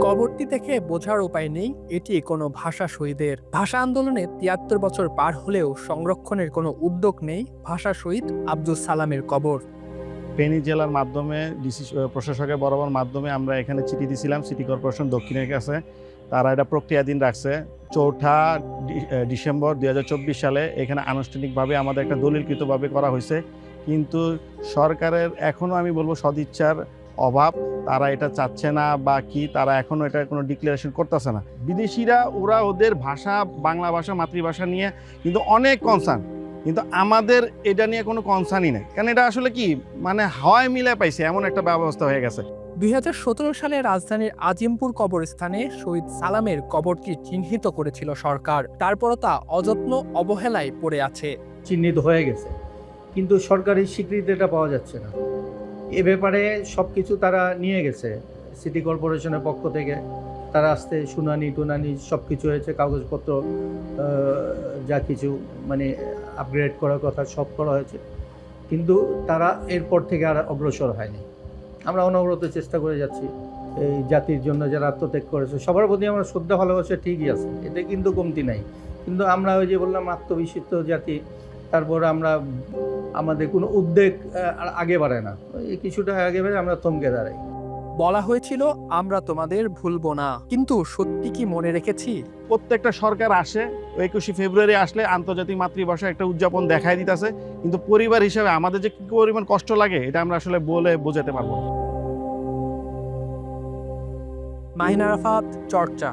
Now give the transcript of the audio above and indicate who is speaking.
Speaker 1: কবরটি দেখে বোঝার উপায় নেই, এটি কোনো ভাষা শহীদের। ভাষা আন্দোলনে তিয়াত্তর বছর পার হলেও সংরক্ষণের কোনো উদ্যোগ নেই ভাষা শহীদ আব্দুল সালামের কবর।
Speaker 2: ফেনী জেলার মাধ্যমে, ডিসি প্রশাসকের বরাবর মাধ্যমে আমরা এখানে চিঠি দিছিলাম, সিটি কর্পোরেশন দক্ষিণের কাছে। তারা এটা প্রক্রিয়াধীন রাখছে। চৌঠা ডিসেম্বর দুই হাজার চব্বিশ সালে এখানে আনুষ্ঠানিকভাবে আমাদের একটা দলিলকৃতভাবে করা হয়েছে। কিন্তু সরকারের এখনও আমি বলব সদিচ্ছার অভাব। তারা এটা চাচ্ছে না বা কি তারা এখনও এটা কোনো ডিক্লারেশন করতেছে না। বিদেশিরা ওরা ওদের ভাষা বাংলা ভাষা মাতৃভাষা নিয়ে কিন্তু অনেক কনসার্ন কিন্তু আমাদের এটা নিয়ে কোনো কনসার্নই নেই। কারণ এটা আসলে কি মানে হয় মিলে পাইছে এমন একটা ব্যবস্থা হয়ে গেছে।
Speaker 1: দুই হাজার সতেরো সালে রাজধানীর আজিমপুর কবরস্থানে শহীদ সালামের কবরটি চিহ্নিত করেছিল সরকার। তারপরও তা অযত্ন অবহেলায় পড়ে আছে।
Speaker 3: চিহ্নিত হয়ে গেছে। কিন্তু সরকারি স্বীকৃতিটা পাওয়া যাচ্ছে না। এ ব্যাপারে সব কিছু তারা নিয়ে গেছে। সিটি কর্পোরেশনের পক্ষ থেকে তারা আসতে শুনানি, টুনানি সব কিছু হয়েছে, কাগজপত্র যা কিছু মানে আপগ্রেড করার কথা সব করা হয়েছে। কিন্তু তারা এরপর থেকে আর অগ্রসর হয়নি। আমরা অনবরত চেষ্টা করে যাচ্ছি। এই জাতির জন্য যারা আত্মত্যাগ করেছে, সবার প্রতি আমরা শ্রদ্ধা, ভালোবাসা ঠিকই আছে। এতে কিন্তু কমতি নাই। কিন্তু আমরা ওই যে বললাম আত্মবিশ্বিত জাতি, তারপর আমরা আমাদের কোনো উদ্বেগ আর আগে বাড়ে না। এই কিছুটা আগে বাড়ে আমরা থমকে দাঁড়াই।
Speaker 1: বলা হয়েছিল আমরা তোমাদের ভুলবো না। কিন্তু সত্যি কি মনে রেখেছি?
Speaker 2: প্রত্যেকটা সরকার আসে একুশে ফেব্রুয়ারি আসলে আন্তর্জাতিক মাতৃভাষা একটা উদযাপন দেখাই দিতেছে। কিন্তু পরিবার হিসেবে আমাদের যে কি পরিমাণ কষ্ট লাগে এটা আমরা আসলে বলে বোঝাতে পারব না।
Speaker 1: মাহিনা রাফাত চর্চা।